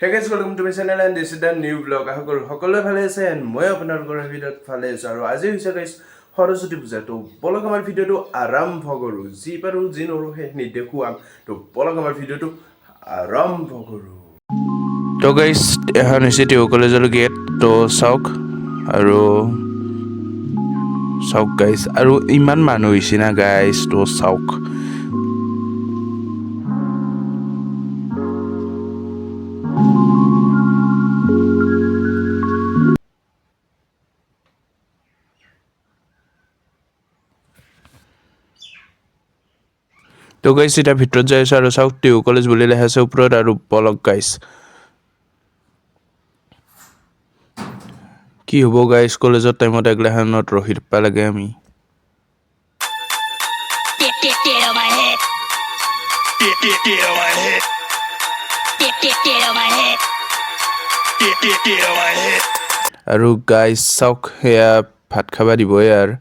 Hey guys welcome to my channel and this is the new blog আশা কৰোঁ সকলোৱে ভালে আছে এণ্ড মই আপোনালোকৰ ভিডিঅ'ত ভালে আছোঁ আৰু আজি হৈছে গাইজ সৰস্বতী পূজা তো বলক আমাৰ ভিডিঅ'টো আৰম্ভ কৰোঁ। যি পাৰোঁ, যি নৰোঁ সেইখিনি দেখুৱাম। তো বলক আমাৰ ভিডিঅ'টো আৰম্ভ কৰোঁ। তো গাইজ এখন হৈছে টিউ কলেজৰ গেট তো চাওক আৰু চাওক গাইজ আৰু ইমান মানুহ হৈছে না গাইজ তো চাওক। তো গাইছ এতিয়া ভিতৰত যাই আছোঁ আৰু চাওক, টিউ কলেজ বুলি লেখা আছে ওপৰত আৰু বলক গাইছ কি হ'ব গাইছ কলেজৰ টাইমত এগলাখনত ৰখি থাকিব লাগে আমি. আৰু গাইছ চাওক, সেয়া ভাত খাব দিবই আৰু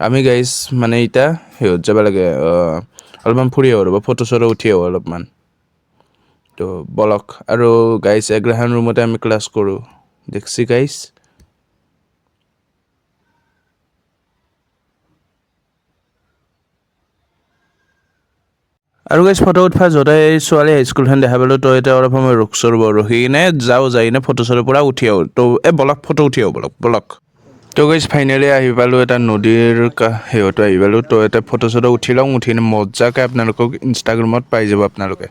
আমি গাইছ মানে এতিয়া সিহঁত যাব লাগে অলপমান ফুৰি আহোঁ ৰ'ব ফটো চটো উঠি আহোঁ অলপমান। তো বলক, আৰু গাইছ এগ্ৰহান ৰুমতে আমি ক্লাছ কৰোঁ। দেখছি গাইছ আৰু গাইছ ফটো উঠা য'তে এই ছোৱালী হাইস্কুলখন দেখা পালোঁ তো এতিয়া অলপ সময় ৰখছো ৰ'ব ৰখি কিনে যাওঁ, যাই কিনে ফটো চটো পূৰা উঠি আহোঁ। তো এই বলক ফটো উঠি আহোঁ, বলক বলক। তো গাইছ ফাইনেলি আহি পালোঁ এটা নদীৰ সেহঁতো আহি পালোঁ। তো এতিয়া ফটো চটো উঠি লওঁ উঠি মজাকৈ আপোনালোকক ইনষ্টাগ্ৰামত পাই যাব আপোনালোকে।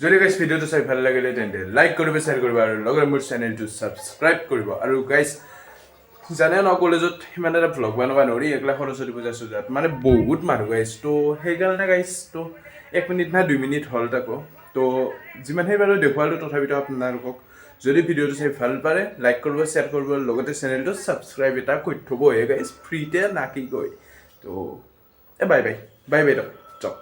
যদি গাইছ ভিডিঅ'টো চাই ভাল লাগিলে তেন্তে লাইক কৰিব শ্বেয়াৰ কৰিব আৰু লগতে মোৰ চেনেলটো ছাবস্ক্ৰাইব কৰিব। আৰু গাইছ জানে ন কলেজত সিমান এটা ভ্লগ বনাব নোৱাৰি এইগিলা সৰস্বতী পূজা চূজাত মানে বহুত মানুহ গাইছ তো সেইকাৰণে গাইছ তো এক মিনিট না দুই মিনিট হ'ল তাকো। তো যিমানখিনি বাৰু দেখুৱালোঁ, তথাপিতো আপোনালোকক যদি ভিডিঅ'টো চাই ভালো পাৰে লাইক কৰিব শ্বেয়াৰ কৰিব, লগতে চেনেলটো ছাবস্ক্ৰাইব এটা কৰি থ'বহে গাইজ ফ্ৰীতে নাকি গৈ তো, এ বাই বাই বাই বাই দিয়ক যাওক।